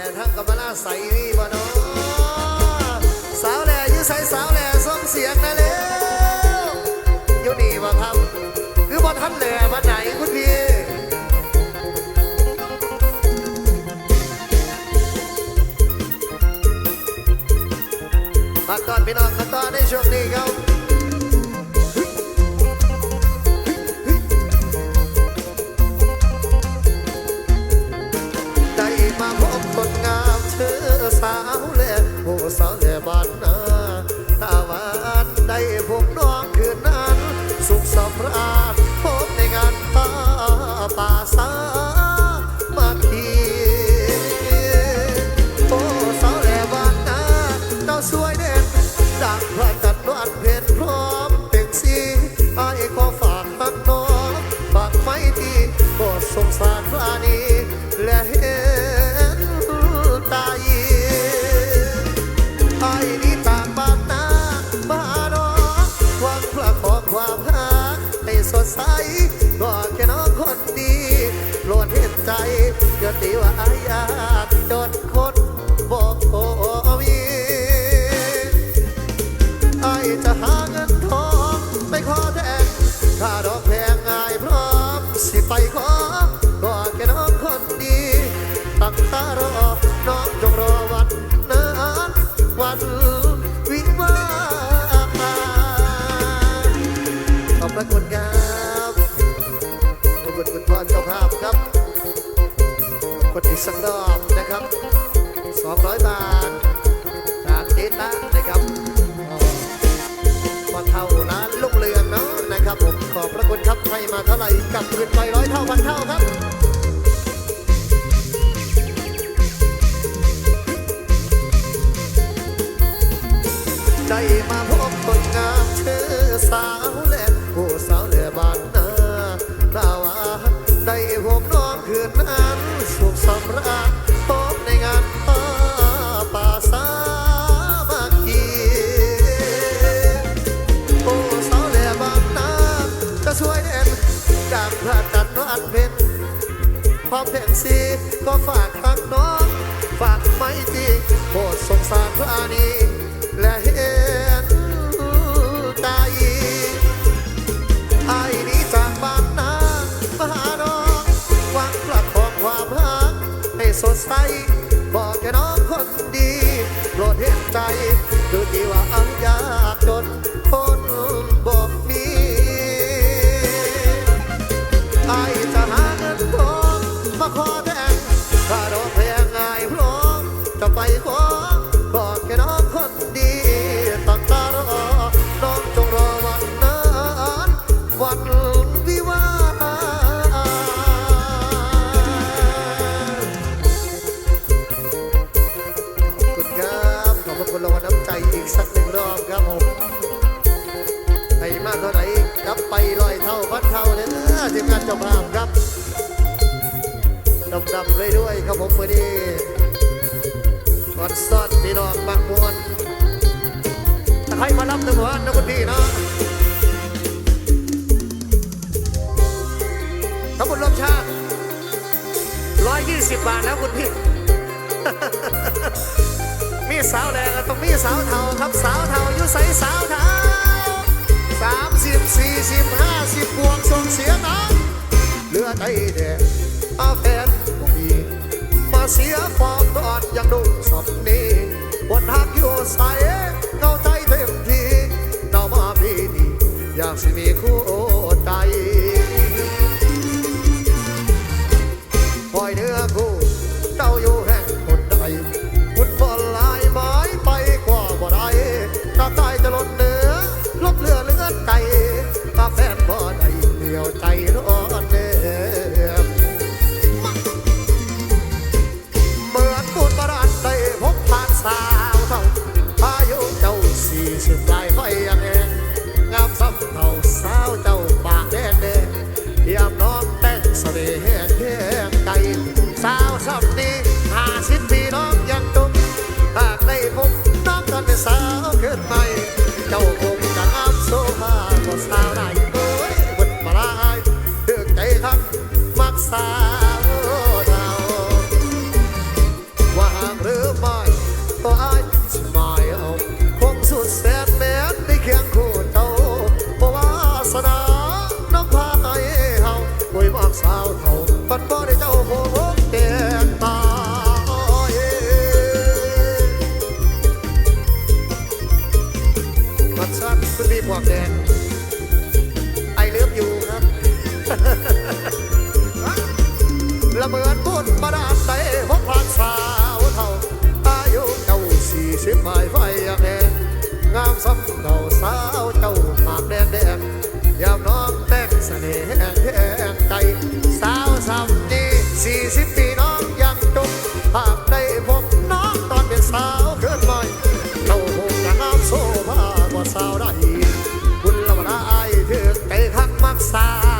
ล่ทั้งกำมะลาใสนี่บ่เนาะสาวแหล่อยื้อใสสาวแหล่ส่งเสียงนะเร็วอยู่นี่บ่ครับ คือบ่ทันแหล่บ่ ใจอย่าตีว่าอายา กดอีกสักรอบนะครับ 200 บาทจากเจต้านะครับพอเท่าร้านลุงเรืองเนาะนะครับผมขอบพระคุณครับใครมาเท่าไหร่กลับคืนไปร้อยเท่าพันเท่าครับ สีก็ฝากทางน้อง ฝากไม่ตีโปรดสงสารพระอานีและเห็นใจไอ้นี้จากบ้านนามาหาน้องหวังพลัดของความรักให้สดใสบอกแค่น้องคนดีโปรดเห็นใจ ขอบคุณรางวัลน้ำใจอีกสักหนึ่งรอบครับผมให้มากเท่าไหร่กลับไปร้อยเท่าพันเท่าเนี่ยนะทีมงานเจ้าภาพครับดำดำเลยด้วยครับผมมือนี้กอดซอดพี่น้องบางมวนถ้าใครมารับหนึ่งวันะคุณพี่เนาะทั้งหมดรวมชาติร้อยยี่สิบาทแล้วคุณพี่ สาวแดงก็ต้องมีสาวเทาครับสาวเทาอยู่ใสสาวเทาสามสิบสี่สิบห้าสิบบวกส่งเสียน้ำเหลือใจแดงอาแฟนก็มีมาเสียฟอร์มตอนยังดูสำนีบนหัก สี่สิบปลายไฟยังแหงงามซ้ำเท่าสาวเจ้าปากแดงแดงยามน้องแต่งเสน่ห์แห้งแห้งไก่สาวซ้ำนี้ห้าสิบปีน้องยังตุ้มหากได้พบน้องกันเป็นสาวขึ้นใหม่ คุณพี่ปวกแดงไอเลิฟอยู่ครับระเบิดบุญนประดาใจพกพานสาวเท่าอายุเก่าสี่สิบฝ่ายไฟแดงงามสำเนาสา 吧。